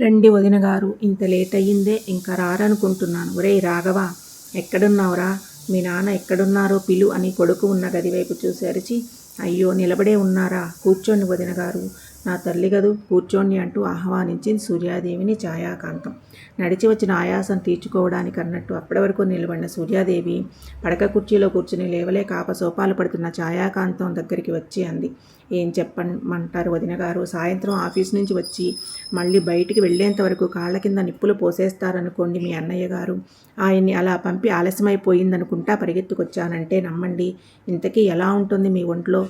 రండి వదిన గారు ఇంత లేట్ అయ్యిందే ఇంకా రారనుకుంటున్నాను. ఒరేయ్ రాఘవ ఎక్కడున్నావురా? మీ నాన్న ఎక్కడున్నారో పిలు అని కొడుకు ఉన్న గదివైపు చూసరిచి చూసి అరిచి అయ్యో నిలబడే ఉన్నారా? కూర్చోండి వదిన గారు. నా తల్లి గదు కూర్చోండి అంటూ ఆహ్వానించింది సూర్యాదేవిని ఛాయాకాంతం. నడిచి వచ్చిన ఆయాసం తీర్చుకోవడానికి అన్నట్టు అప్పటి వరకు నిలబడిన సూర్యాదేవి పడక కుర్చీలో కూర్చుని లేవలే కాప సోపాలు పడుతున్న ఛాయాకాంతం దగ్గరికి వచ్చి అంది. ఏం చెప్పమంటారు వదిన గారు సాయంత్రం ఆఫీస్ నుంచి వచ్చి మళ్ళీ బయటికి వెళ్ళేంత వరకు కాళ్ళ కింద నిప్పులు పోసేస్తారనుకోండి మీ అన్నయ్య గారు. ఆయన్ని అలా పంపి ఆలస్యమైపోయిందనుకుంటా పరిగెత్తుకొచ్చానంటే నమ్మండి. ఇంతకీ ఎలా ఉంటుంది మీ ఒంట్లో?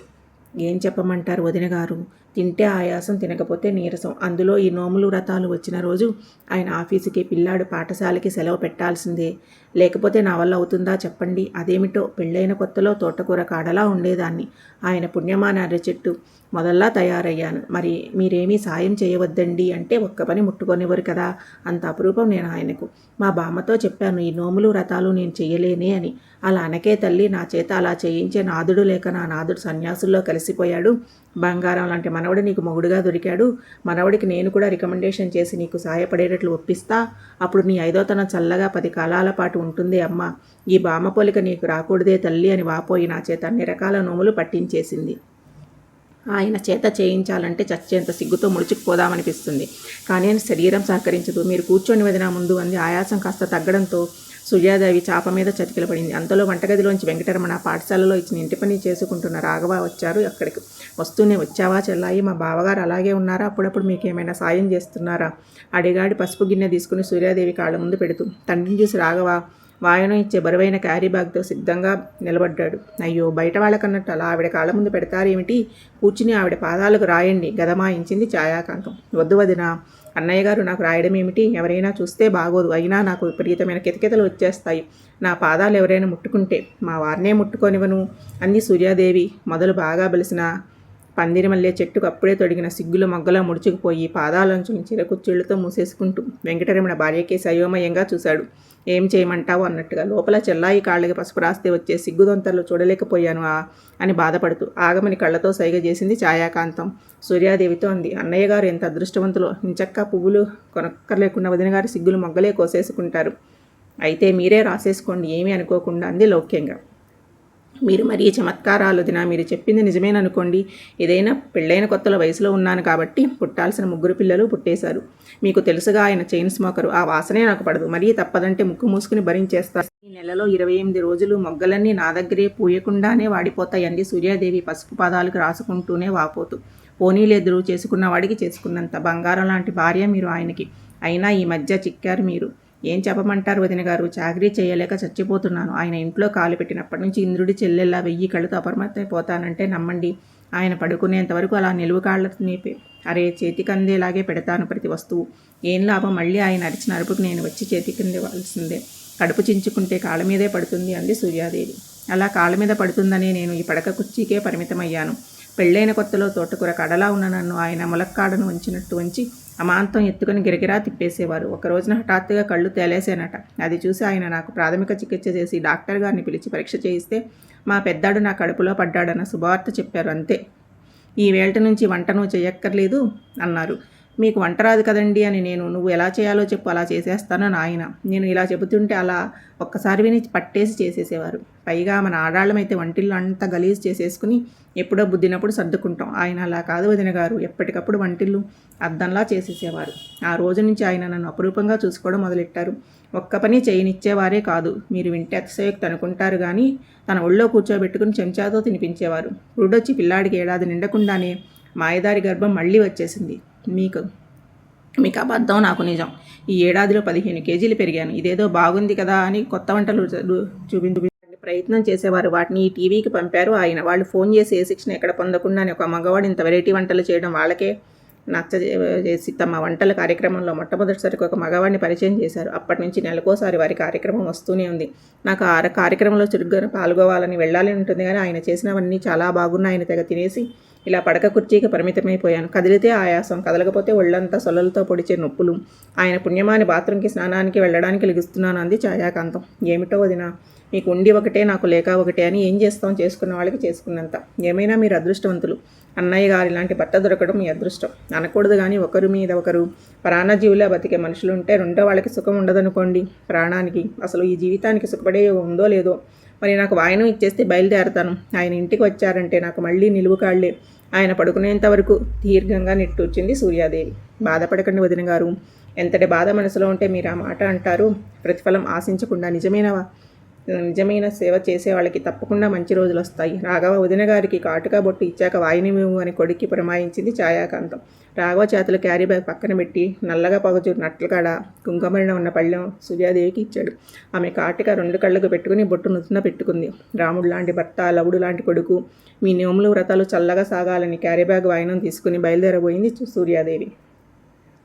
ఏం చెప్పమంటారు వదిన గారు తింటే ఆయాసం తినకపోతే నీరసం. అందులో ఈ నోములు వ్రతాలు వచ్చిన రోజు ఆయన ఆఫీసుకి పిల్లాడు పాఠశాలకి సెలవు పెట్టాల్సిందే. లేకపోతే నా వల్ల అవుతుందా చెప్పండి. అదేమిటో పెళ్ళైన కొత్తలో తోటకూర కాడలా ఉండేదాన్ని. ఆయన పుణ్యమాన చెట్టు మొదల్లా తయారయ్యాను. మరి మీరేమీ సాయం చేయవద్దండి అంటే ఒక్క పని ముట్టుకొనివ్వరు కదా. అంత అపురూపం నేను ఆయనకు. మా బామ్మతో చెప్పాను ఈ నోములు వ్రతాలు నేను చెయ్యలేనే అని. అలా అనకే తల్లి నా చేత అలా చేయించే నాదుడు లేక నా నాదుడు సన్యాసుల్లో కలిసిపోయాడు. బంగారం లాంటి మనవడు నీకు మొగుడుగా దొరికాడు. మనవడికి నేను కూడా రికమెండేషన్ చేసి నీకు సాయపడేటట్లు ఒప్పిస్తా. అప్పుడు నీ ఐదోతనం చల్లగా పది కాలాల పాటు ఉంటుంది అమ్మ. ఈ బామ పోలిక నీకు రాకూడదే తల్లి అని వాపోయి నా చేత అన్ని రకాల నోములు పట్టించేసింది. ఆయన చేత చేయించాలంటే చచ్చేంత సిగ్గుతో ముడుచుకుపోదామనిపిస్తుంది. కానీ ఆయన శరీరం సహకరించదు. మీరు కూర్చొని వదిన ముందు అంది. ఆయాసం కాస్త తగ్గడంతో సుజాదేవి చాప మీద చతికిల పడింది అంతలో వంటగదిలోంచి వెంకటరమణ పాఠశాలలో ఇచ్చిన ఇంటి పని చేసుకుంటున్న రాఘవ వచ్చారు అక్కడికి. వస్తూనే వచ్చావా చెల్లాయి? మా బావగారు అలాగే ఉన్నారా? అప్పుడప్పుడు మీకు ఏమైనా సాయం చేస్తున్నారా? అడిగాడి పసుపు గిన్నె తీసుకుని సూర్యాదేవి కాళ్ళ ముందు పెడుతూ. తండ్రిని చూసి రాఘవ వాయనం ఇచ్చే బరువైన క్యారీ బ్యాగ్తో సిద్ధంగా నిలబడ్డాడు. అయ్యో బయట వాళ్ళకన్నట్టు అలా ఆవిడ కాళ్ళ ముందు పెడతారేమిటి? కూర్చుని ఆవిడ పాదాలకు రాయండి గదమాయించింది ఛాయాకాంతం. వద్దు వదిన అన్నయ్య గారు నాకు రాయడం ఏమిటి ఎవరైనా చూస్తే బాగోదు. అయినా నాకు విపరీతమైన కితకితలు వచ్చేస్తాయి. నా పాదాలు ఎవరైనా ముట్టుకుంటే మా వారినే ముట్టుకొనివను అంది సూర్యాదేవి. మొదలు బాగా బలిసిన పందిరి మల్లె చెట్టుకు అప్పుడే తొడిగిన సిగ్గులు మొగ్గలా ముడుచుకుపోయి పాదాలంచుని చిరకుచ్చుళ్ళతో మూసేసుకుంటూ వెంకటరమణ భార్యకేసి అయోమయంగా చూశాడు. ఏం చేయమంటావు? అన్నట్టుగా లోపల చెల్లాయి కాళ్ళకి పసుపు రాస్తే వచ్చే సిగ్గుదొంతలు చూడలేకపోయాను ఆ అని బాధపడుతూ ఆగమని కళ్ళతో సైగ చేసింది ఛాయాకాంతం. సూర్యాదేవితో అంది అన్నయ్య గారు ఎంత అదృష్టవంతులో ఇంచక్క పువ్వులు కొనక్కర్లేకుండా వదిన గారు సిగ్గులు మొగ్గలే కోసేసుకుంటారు. అయితే మీరే రాసేసుకోండి ఏమీ అనుకోకుండా అంది లౌక్యంగా. మీరు మరీ చమత్కారాలు వదినా మీరు చెప్పింది నిజమేననుకోండి. ఏదైనా పెళ్ళైన కొత్తల వయసులో ఉన్నాను కాబట్టి పుట్టాల్సిన ముగ్గురు పిల్లలు పుట్టేశారు. మీకు తెలుసుగా ఆయన చైన్ స్మోకరు. ఆ వాసనే నాకు పడదు. మరీ తప్పదంటే ముక్కు మూసుకుని భరించేస్తారు ఈ నెలలో ఇరవై ఎనిమిది రోజులు మొగ్గలన్నీ నా దగ్గరే పూయకుండానే వాడిపోతాయండి. సూర్యాదేవి పసుపు పాదాలకు రాసుకుంటూనే వాపోతూ. పోనీలెదురు చేసుకున్న వాడికి చేసుకున్నంత బంగారం లాంటి భార్య మీరు ఆయనకి. అయినా ఈ మధ్య చిక్కారు మీరు. ఏం చెప్పమంటారు వదిన గారు? చాకరీ చేయలేక చచ్చిపోతున్నాను. ఆయన ఇంట్లో కాలు పెట్టినప్పటి నుంచి ఇంద్రుడి చెల్లెల్లా వెయ్యి కళ్ళతో అపరిమితమైపోతానంటే నమ్మండి. ఆయన పడుకునేంత వరకు అలా నిలువు కాళ్ళని అరే చేతికందేలాగే పెడతాను ప్రతి వస్తువు. ఏం లాభం? మళ్ళీ ఆయన అరిచిన అరుపుకు నేను వచ్చి చేతికి కడుపు చించుకుంటే కాళ్ళ మీదే పడుతుంది అంది సూర్యాదేవి. అలా కాళ్ళ మీద పడుతుందని నేను ఈ పడక కుర్చీకే పరిమితమయ్యాను. పెళ్ళైన కొత్తలో తోటకూర కడలా ఉన్న నన్ను ఆయన ములక్కాడను వంచినట్టు వంచి అమాంతం ఎత్తుకుని గిరగిరా తిప్పేసేవారు. ఒక రోజున హఠాత్తుగా కళ్ళు తేలేసేనట అది చూసి ఆయన నాకు ప్రాథమిక చికిత్స చేసి డాక్టర్ గారిని పిలిచి పరీక్ష చేయిస్తే మా పెద్దాడు నా కడుపులో పడ్డాడన్న శుభవార్త చెప్పారు అంతే. ఈ వేళ నుంచి వంటను చేయక్కర్లేదు అన్నారు. మీకు వంట రాదు కదండి అని నేను నువ్వు ఎలా చేయాలో చెప్పు అలా చేసేస్తాను నాయన నేను ఇలా చెబుతుంటే అలా ఒక్కసారి విని పట్టేసి చేసేసేవారు. పైగా మన ఆడాళ్ళమైతే వంటిల్లు అంతా గలీజ్ చేసేసుకుని ఎప్పుడో బుద్ధినప్పుడు సర్దుకుంటాం. ఆయన అలా కాదు వదిన గారు ఎప్పటికప్పుడు వంటిల్లు అద్దంలా చేసేసేవారు. ఆ రోజు నుంచి ఆయన నన్ను అపురూపంగా చూసుకోవడం మొదలెట్టారు. ఒక్క పని చేయనిచ్చేవారే కాదు. మీరు వింటే అతిశయోక్తి అనుకుంటారు కానీ తన ఒళ్ళో కూర్చోబెట్టుకుని చెంచాతో తినిపించేవారు. రుడొచ్చి పిల్లాడికి ఏడాది నిండకుండానే మాయదారి గర్భం మళ్ళీ వచ్చేసింది. మీకు మీకు అబద్ధం నాకు నిజం. ఈ ఏడాదిలో పదిహేను కేజీలు పెరిగాను. ఇదేదో బాగుంది కదా అని కొత్త వంటలు చూపించు ప్రయత్నం చేసేవారు. వాటిని ఈ టీవీకి పంపారు ఆయన. వాళ్ళు ఫోన్ చేసి ఏ శిక్షణ ఎక్కడ పొందకుండానే ఒక మగవాడు ఇంత వెరైటీ వంటలు చేయడం వాళ్ళకే నచ్చ చేసి తమ వంటల కార్యక్రమంలో మొట్టమొదటిసారికి ఒక మగవాడిని పరిచయం చేశారు. అప్పటి నుంచి నెలకోసారి వారి కార్యక్రమం వస్తూనే ఉంది. నాకు ఆ కార్యక్రమంలో చురుగ్గా పాల్గొవాలని వెళ్ళాలని ఉంటుంది కానీ ఆయన చేసినవన్నీ చాలా బాగున్నాయని తెగ తినేసి ఇలా పడక కుర్చీకి పరిమితమైపోయాను కదిలితే ఆయాసం కదలకపోతే ఒళ్ళంతా సొలలతో పొడిచే నొప్పులు. ఆయన పుణ్యమాని బాత్రూంకి స్నానానికి వెళ్ళడానికి లిగుస్తున్నాను అంది ఛాయాకాంతం. ఏమిటో వదినా మీకు ఉండి ఒకటే నాకు లేక ఒకటే అని ఏం చేస్తాం చేసుకున్న వాళ్ళకి చేసుకున్నంత. ఏమైనా మీరు అదృష్టవంతులు. అన్నయ్య గారి లాంటి భర్త దొరకడం మీ అదృష్టం. అనకూడదు కానీ ఒకరి మీద ఒకరు. ప్రాణజీవులా బతికే మనుషులు ఉంటే రెండో వాళ్ళకి సుఖం ఉండదనుకోండి. ప్రాణానికి అసలు ఈ జీవితానికి సుఖపడే ఉందో లేదో మరి నాకు వాయనం ఇచ్చేస్తే బయలుదేరతాను. ఆయన ఇంటికి వచ్చారంటే నాకు మళ్ళీ నిలువు కాళ్ళే. ఆయన పడుకునేంత వరకు దీర్ఘంగా నిట్టూర్చింది సూర్యాదేవి. బాధపడకండి వదిన గారు ఎంతటి బాధ మనసులో ఉంటే మీరు ఆ మాట అంటారు? ప్రతిఫలం ఆశించకుండా నిజమైనవా? నిజమైన సేవ చేసే వాళ్ళకి తప్పకుండా మంచి రోజులు వస్తాయి. రాఘవ వదిన గారికి కాటుగా బొట్టు ఇచ్చాక వాయినిమేవు అని కొడుక్కి ప్రమాయించింది ఛాయాకాంతం. రాఘవ చేతులు క్యారీ బ్యాగ్ పక్కన పెట్టి నల్లగా పగచు నట్లకాడ కుంకుమరిన ఉన్న పళ్ళెం సూర్యాదేవికి ఇచ్చాడు. ఆమె కాటిక రెండు కళ్ళకు పెట్టుకుని బొట్టు నుతున పెట్టుకుంది. రాముడు లాంటి భర్త లవుడు లాంటి కొడుకు మీ నియములు వ్రతాలు చల్లగా సాగాలని క్యారీ బ్యాగ్ వాయినం తీసుకుని బయలుదేరబోయింది సూర్యాదేవి.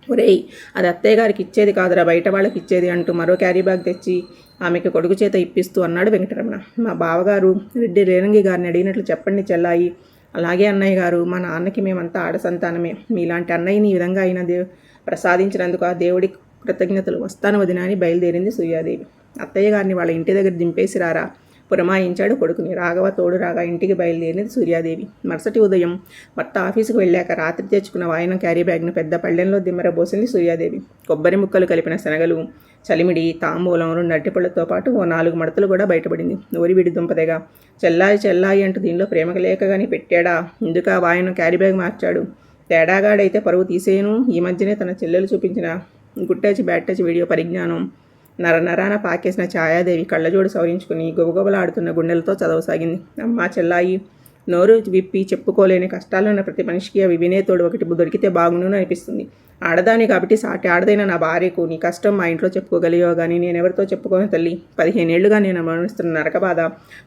ఒరేయ్ అది అత్తయ్య గారికి ఇచ్చేది కాదురా బయట వాళ్ళకి ఇచ్చేది అంటూ మరో క్యారీ బ్యాగ్ తెచ్చి ఆమెకి కొడుకు చేత ఇప్పిస్తూ అన్నాడు వెంకటరమణ. మా బావగారు రెడ్డి రేణంగి గారిని అడిగినట్లు చెప్పండి చెల్లాయి. అలాగే అన్నయ్య గారు మా నాన్నకి మేమంతా ఆడ సంతానమే. మీలాంటి అన్నయ్యని ఈ విధంగా అయిన దేవ్ ప్రసాదించినందుకు ఆ దేవుడి కృతజ్ఞతలు వస్తాను వదిన అని బయలుదేరింది సూర్యాదేవి. అత్తయ్య గారిని వాళ్ళ ఇంటి దగ్గర దింపేసి రారా? పురమాయించాడు కొడుకుని. రాఘవ తోడు రాగా ఇంటికి బయలుదేరింది సూర్యాదేవి. మరుసటి ఉదయం భర్త ఆఫీసుకు వెళ్ళాక రాత్రి తెచ్చుకున్న వాయన క్యారీ బ్యాగ్ను పెద్ద పళ్ళెంలో దిమ్మరబోసింది సూర్యాదేవి. కొబ్బరి ముక్కలు కలిపిన శనగలు చలిమిడి తాంబూలం రెండు అరటిపళ్ళతో పాటు ఓ నాలుగు మడతలు కూడా బయటపడింది. నోరివిడి దుంపదగా చెల్లాయి చెల్లాయి అంటూ దీనిలో ప్రేమకు లేకగాని పెట్టాడా? ఇందుక వాయన క్యారీ బ్యాగ్ మార్చాడు. తేడాగాడైతే పరువు తీసేయను. ఈ మధ్యనే తన చెల్లెలు చూపించిన గుట్టచ్ బ్యాటచ్ వీడియో పరిజ్ఞానం. నరనరాన పాకేసిన ఛాయాదేవి కళ్ళజోడు సవరించుకుని గుబగుబలాడుతున్న గుండెలతో చదవసాగింది. అమ్మా చెల్లాయి నోరు విప్పి చెప్పుకోలేని కష్టాలున్న ప్రతి మనిషికి అవి వినేతోడు ఒకటి దొరికితే బాగుండు అనిపిస్తుంది. ఆడదాని కాబట్టి సాటి ఆడదైన నా భార్యకు నీ కష్టం మా ఇంట్లో చెప్పుకోగలియో కానీ నేను ఎవరితో చెప్పుకోని తల్లి? పదిహేనేళ్ళుగా నేను అనుభవిస్తున్న నరక బాధ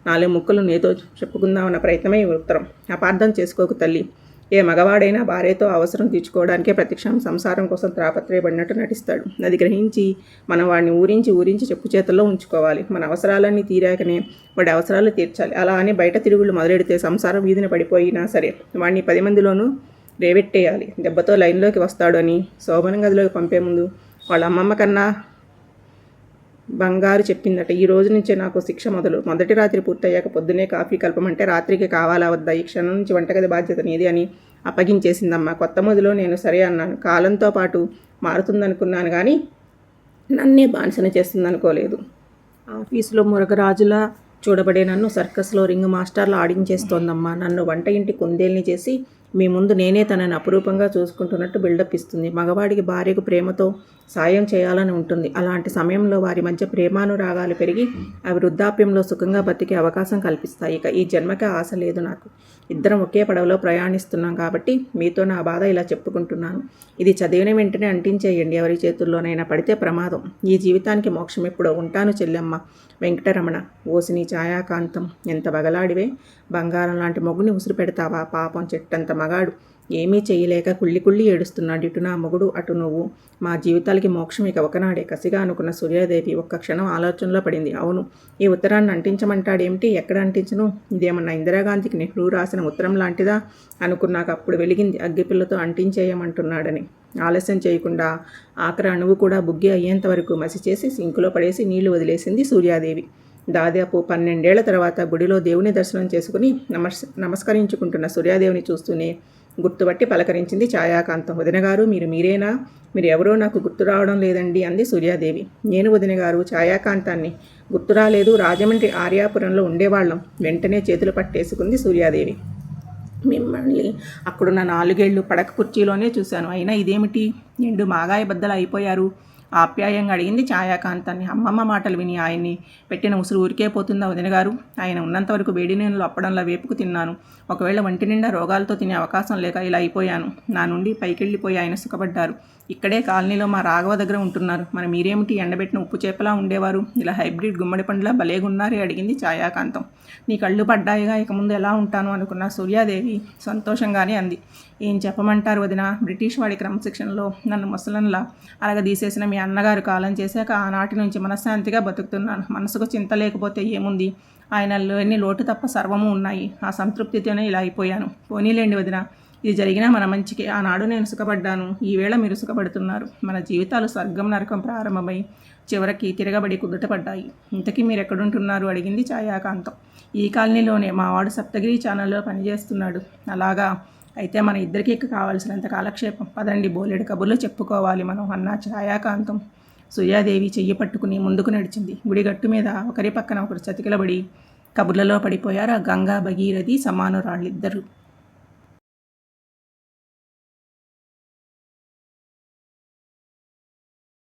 నాలుగు ముక్కలు నీతో చెప్పుకుందామన్న ప్రయత్నమే ఈ ఉత్తరం. అపార్థం చేసుకోకు తల్లి. ఏ మగవాడైనా భార్యతో అవసరం తీర్చుకోవడానికే ప్రతిక్షణం సంసారం కోసం త్రాపత్రయపడినట్టు నటిస్తాడు. అది గ్రహించి మనం వాడిని ఊరించి ఊరించి చెప్పు చేతుల్లో ఉంచుకోవాలి. మన అవసరాలన్నీ తీరాకనే వాడి అవసరాలు తీర్చాలి. అలా అని బయట తిరుగుళ్ళు మొదలెడితే సంసారం వీధిని పడిపోయినా సరే వాడిని పది మందిలోనూ రేవెట్టేయాలి. దెబ్బతో లైన్లోకి వస్తాడు అని శోభన గదిలోకి పంపే ముందు వాళ్ళ అమ్మమ్మ కన్నా బంగారు చెప్పిందట ఈ రోజు నుంచే నాకు శిక్ష మొదలు. మొదటి రాత్రి పూర్తయ్యాక పొద్దునే కాఫీ కలపమంటే రాత్రికి కావాలా వద్దా? ఈ క్షణం నుంచి వంటగది బాధ్యత నీది అని అప్పగించేసిందమ్మా. కొత్త మొదలు నేను సరే అన్నాను. కాలంతో పాటు మారుతుందనుకున్నాను కానీ నన్నే బానిసన చేస్తుందనుకోలేదు. ఆఫీసులో మురగరాజులా చూడబడే నన్ను సర్కస్లో రింగ్ మాస్టర్లు ఆడించేస్తోందమ్మా. నన్ను వంట ఇంటి కుందేల్ని చేసి మీ ముందు నేనే తనని అపురూపంగా చూసుకుంటున్నట్టు బిల్డప్ ఇస్తుంది. మగవాడికి భార్యకు ప్రేమతో సాయం చేయాలని ఉంటుంది. అలాంటి సమయంలో వారి మధ్య ప్రేమానురాగాలు పెరిగి అవి వృద్ధాప్యంలో సుఖంగా బతికే అవకాశం కల్పిస్తాయి. ఇక ఈ జన్మకి ఆశ లేదు నాకు. ఇద్దరం ఒకే పడవలో ప్రయాణిస్తున్నాం కాబట్టి మీతో నా బాధ ఇలా చెప్పుకుంటున్నాను. ఇది చదివిన వెంటనే అంటించేయండి. ఎవరి చేతుల్లోనైనా పడితే ప్రమాదం. ఈ జీవితానికి మోక్షం ఎప్పుడో ఉంటాను చెల్లెమ్మ. వెంకటరమణ ఓసిని ఛాయాకాంతం. ఎంత బగలాడివే. బంగారం లాంటి మొగుని ఉసిరి పెడతావా పాపం చెట్టంత మగాడు. ఏమీ చేయలేక కుళ్ళి కుళ్ళి ఏడుస్తున్నాడు ఇటు నా మొగుడు అటు నువ్వు. మా జీవితాలకి మోక్షం ఇక ఒకనాడే. కసిగా అనుకున్న సూర్యాదేవి ఒక్క క్షణం ఆలోచనలో పడింది. అవును ఈ ఉత్తరాన్ని అంటించమంటాడేమిటి? ఎక్కడ అంటించను? ఇదేమన్నా ఇందిరాగాంధీకి నెహ్రూ రాసిన ఉత్తరం లాంటిదా? అనుకున్నాక అప్పుడు వెలిగింది అగ్గిపిల్లతో అంటించేయమంటున్నాడని. ఆలస్యం చేయకుండా ఆఖరి అణువు కూడా బుగ్గి అయ్యేంత వరకు మసి చేసి సింకులో పడేసి నీళ్ళు వదిలేసింది సూర్యాదేవి. దాదాపు పన్నెండేళ్ళ తర్వాత గుడిలో దేవుని దర్శనం చేసుకుని నమస్ నమస్కరించుకుంటున్న సూర్యాదేవిని చూస్తూనే గుర్తుపట్టి పలకరించింది ఛాయాకాంతం. వదినగారు మీరు మీరేనా? మీరు ఎవరో నాకు గుర్తు రావడం లేదండి అంది సూర్యాదేవి. నేను వదినగారు ఛాయాకాంతాన్ని గుర్తు రాలేదు. రాజమండ్రి ఆర్యాపురంలో ఉండేవాళ్ళం. వెంటనే చేతులు పట్టేసుకుంది సూర్యాదేవి. మిమ్మల్ని అక్కడున్న నాలుగేళ్ళు పడక కుర్చీలోనే చూశాను. అయినా ఇదేమిటి? నిండు మాగాయ బద్దలు అయిపోయారు. ఆప్యాయంగా అడిగింది ఛాయాకాంతాన్ని అమ్మమ్మ మాటలు విని ఆయన్ని పెట్టిన ఉసురు ఊరికే పోతుందా వదిన గారు? ఆయన ఉన్నంతవరకు వేడి నీళ్ళు అప్పడంలో వేపుకు తిన్నాను. ఒకవేళ వంటి నిండా రోగాలతో తినే అవకాశం లేక ఇలా అయిపోయాను. నా నుండి పైకెళ్ళిపోయి ఆయన సుఖపడ్డారు. ఇక్కడే కాలనీలో మా రాఘవ దగ్గర ఉంటున్నారు. మరి మీరేమిటి ఎండబెట్టిన ఉప్పు చేపలా ఉండేవారు? ఇలా హైబ్రిడ్ గుమ్మడి పండులా భలేగున్నారే అడిగింది ఛాయాకాంతం. నీ కళ్ళు పడ్డాయిగా ఇక ముందు ఎలా ఉంటాను అనుకున్న సూర్యాదేవి సంతోషంగానే అంది. ఏం చెప్పమంటారు వదిన? బ్రిటిష్ వాడి క్రమశిక్షణలో నన్ను ముసలంలా అలగదీసేసిన మీ అన్నగారు కాలం చేశాక ఆనాటి నుంచి మనశ్శాంతిగా బతుకుతున్నాను. మనసుకు చింత లేకపోతే ఏముంది? ఆయనలో ఎన్ని లోటు తప్ప సర్వము ఉన్నాయి. ఆ సంతృప్తితోనే ఇలా అయిపోయాను. పోనీలేండి వదిన. ఇది జరిగినా మన మంచికి ఆనాడు నేను సుఖపడ్డాను. ఈవేళ మీరు సుఖపడుతున్నారు. మన జీవితాలు స్వర్గం నరకం ప్రారంభమై చివరికి తిరగబడి కుదుటపడ్డాయి. ఇంతకీ మీరు ఎక్కడుంటున్నారు అడిగింది ఛాయాకాంతం. ఈ కాలనీలోనే మావాడు సప్తగిరి ఛానల్లో పనిచేస్తున్నాడు. అలాగా? అయితే మన ఇద్దరికి కావాల్సినంత కాలక్షేపం. పదండి బోలెడు కబుర్లు చెప్పుకోవాలి మనం అన్న ఛాయాకాంతం. సుయాదేవి చెయ్యి పట్టుకుని ముందుకు నడిచింది. గుడిగట్టు మీద ఒకరి పక్కన ఒకరు చతికిలబడి కబుర్లలో పడిపోయారు ఆ గంగా భగీరథి సమానురాళ్ళిద్దరు.